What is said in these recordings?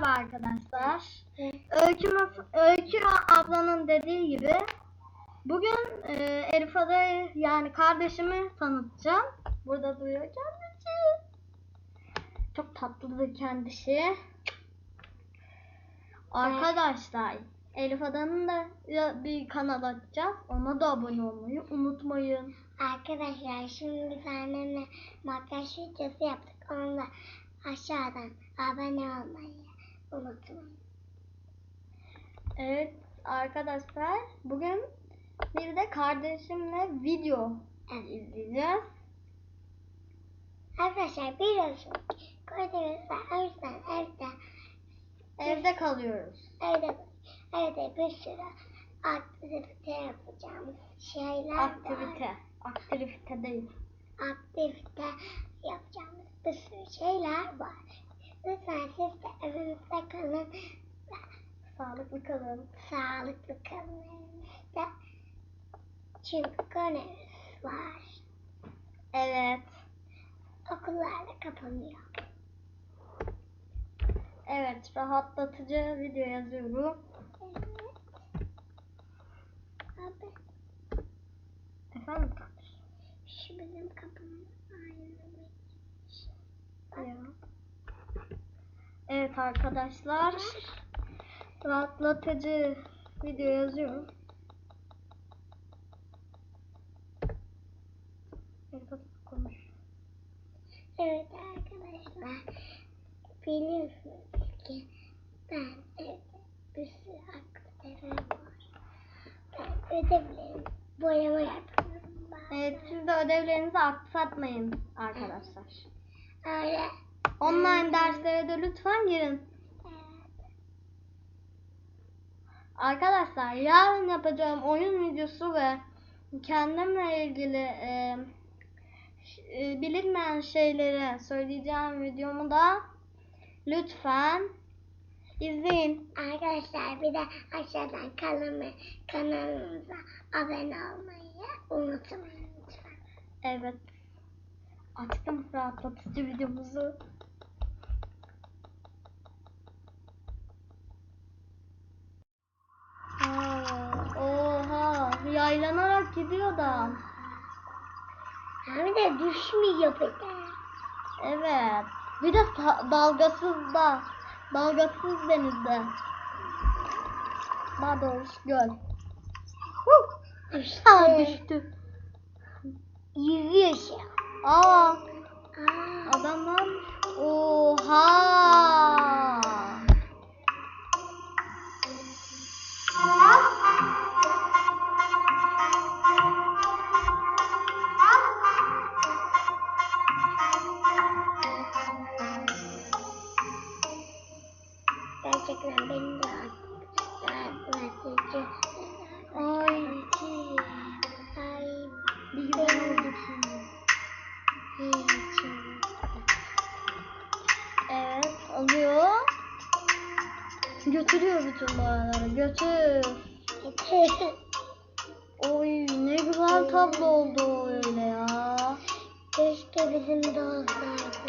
Merhaba arkadaşlar. Öykü, Öykü ablanın dediği gibi bugün e, Elif Ada'yı yani kardeşimi tanıtacağım. Burada duruyor kendisi. Çok tatlıdır kendisi. Arkadaşlar Elif Ada'nın da bir kanal açacağız. Ona da abone olmayı unutmayın. Arkadaşlar şimdi biz annemle makyaj videosu yaptık. Onu da aşağıdan abone olmayı unutmayın. Evet arkadaşlar bugün bir de kardeşimle video izleyeceğiz. Arkadaşlar biliyorsunuz gördüğünüzde o yüzden evde Evde kalıyoruz. evde evde bir sürü aktivite yapacağımız şeyler var. Aktivite. Aktivite değil. Aktivite yapacağımız bir sürü şeyler var. Lütfen siz de evinizde kalın Sağlıklı kalın. sağlıklı kalın evinizde. Çünkü görevimiz var. Evet. Okullar da kapanıyor. Evet. Rahatlatıcı video yazıyorum. Evet. Abi Efendim kardeşim. şu bizim kapımız aynı. Ya. Evet arkadaşlar. Rahatlatıcı video yazıyorum. Evet, hadi konuş. Evet arkadaşlar. Biliyorsunuz ki ben evde bir sürü aktiviteler var. Ben ödevlerimi boyama yapıyorum. bazen. Evet siz de ödevlerinizi aksatmayın arkadaşlar. Öyle. Online derslere de lütfen girin. Arkadaşlar yarın yapacağım oyun videosu ve kendimle ilgili e, e, bilinmeyen şeyleri söyleyeceğim videomu da lütfen izleyin. Arkadaşlar bir de aşağıdan kanalıma, kanalımıza abone olmayı unutmayın lütfen. Evet. Açtım rahatlatıcı videomuzu. Aa, Oha, yaylanarak gidiyor da. Hem de düşmüyor bir de. Evet. Bir de dalgasız da. Dalgasız denizde. Daha doğrusu göl. Huh! Ha düştü. Yüzüyor şey. Aa, Aa, adamlar. Oha. Gerçekten beni de rahatlatıcı. Ay. Ay, Bir güzel oldu. Evet, alıyor. Götürüyor bütün boyaları. Götür. Oy ne güzel tablo oldu öyle ya. Keşke bizim de olsaydı.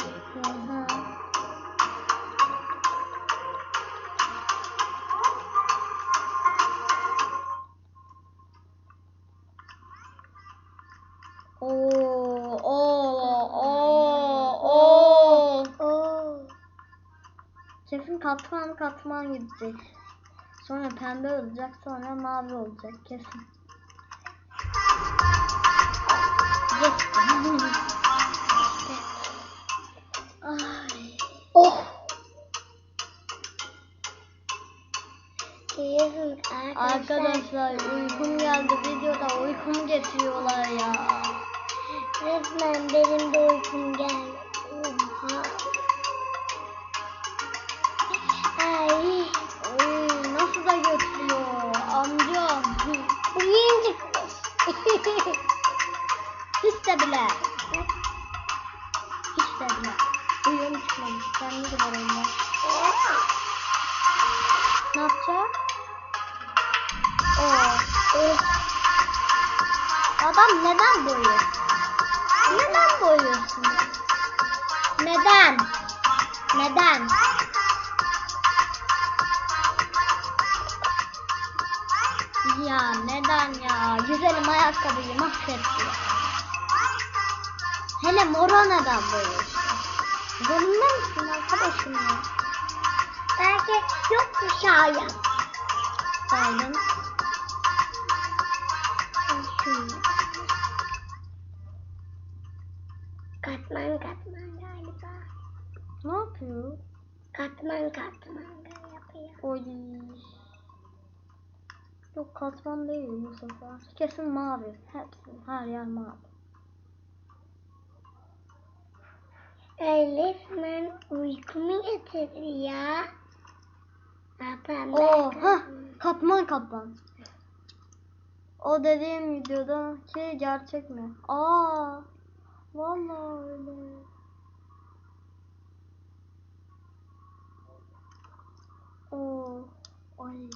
Oo, oo, oo, oo. Kesin katman katman gidecek. Sonra pembe olacak, sonra mavi olacak kesin. Ay. Oh. Arkadaşlar uykum geldi videoda uykum getiriyorlar ya. Resmen benim de uykum geldi. Oha. Ay. Oy nasıl da götürüyor amcam. Bugün çıkmış. Hiç de bile. Hiç de bile. Uyum çıkmamış. Kendi de var onda. Ne yapacak? Oo. Adam neden boyuyor? neden boyuyorsunuz? Neden? Neden? Ya neden ya? Güzelim ayakkabıyı mahvetti. Hele mora neden boyuyorsun? Görünmez misin arkadaşım ya? Belki yok mu şayet? Katman değil bu sefer. Kesin mavi. Hepsi. Her yer mavi. Öğretmen uykumu getirdi ya. Yapamam. Oo, ha, katman katman. O dediğim videodaki gerçek mi? Aa, vallahi öyle. Oo, ay.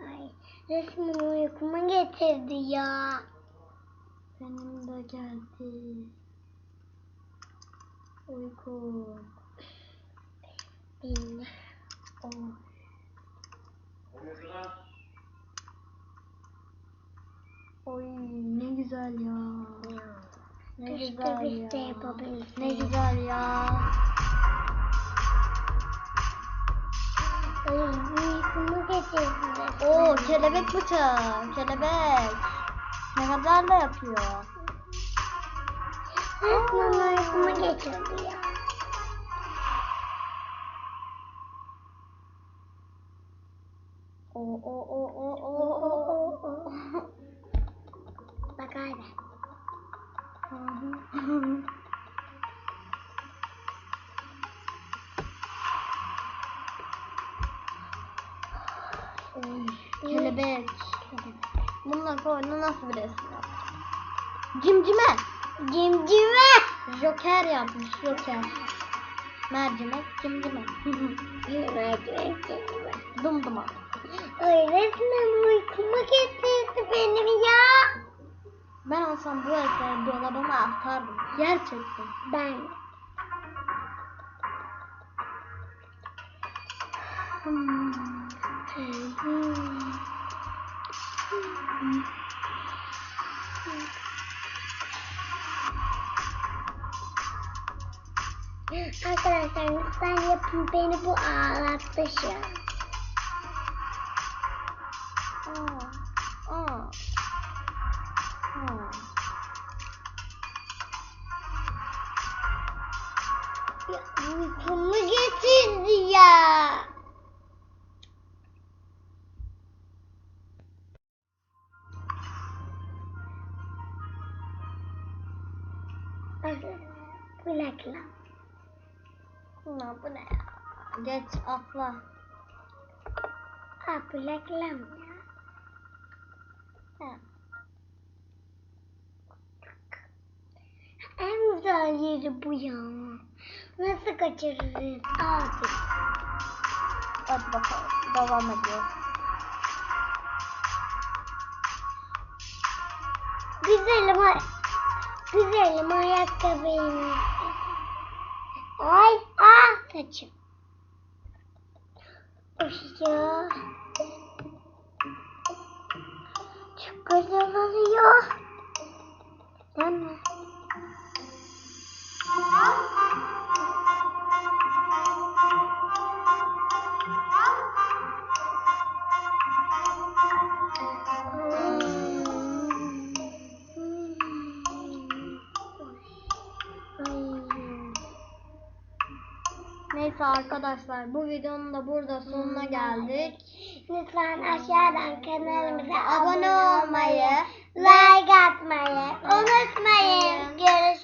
Ay, resmen uykumu getirdi ya. Benim de geldi. Uyku. Benim. Oh. Oy ne güzel ya. Ne Keşke güzel biz ya. de yapabilsek. Ne güzel ya. Ay, kelebek bıçağı. Kelebek. Ne kadar da yapıyor. Resmen uykumu getirdi ya. O o o o o o. oo. Bak abi. Bununla koyduğunda nasıl bir resim? Cimcime. Cimcime. Joker yapmış Joker. Mercimek cimcime. Mercimek cimcime. Dumduma. Ay resmen uykumu getirdi benim ya. Ben olsam bu eseri dolabıma atardım. Gerçekten. Ben. Hmm. Arkadaşlar lütfen yapın beni bu ağlattı şu an. Aa, aa. Uykumu getirdi ya. Reklam. Ulan bu ne ya? Geç atla. Ha bu ya. Ha. En güzel yeri bu ya. Nasıl kaçırırız abi? Hadi bakalım. Devam ediyor. Güzelim Güzelim ayakkabıyım. Ay ah saçım. Of ya. Çok güzel oluyor. Değil mi? Neyse arkadaşlar bu videonun da burada sonuna geldik. Lütfen aşağıdan kanalımıza Abone olmayı, like atmayı unutmayın. Görüşürüz.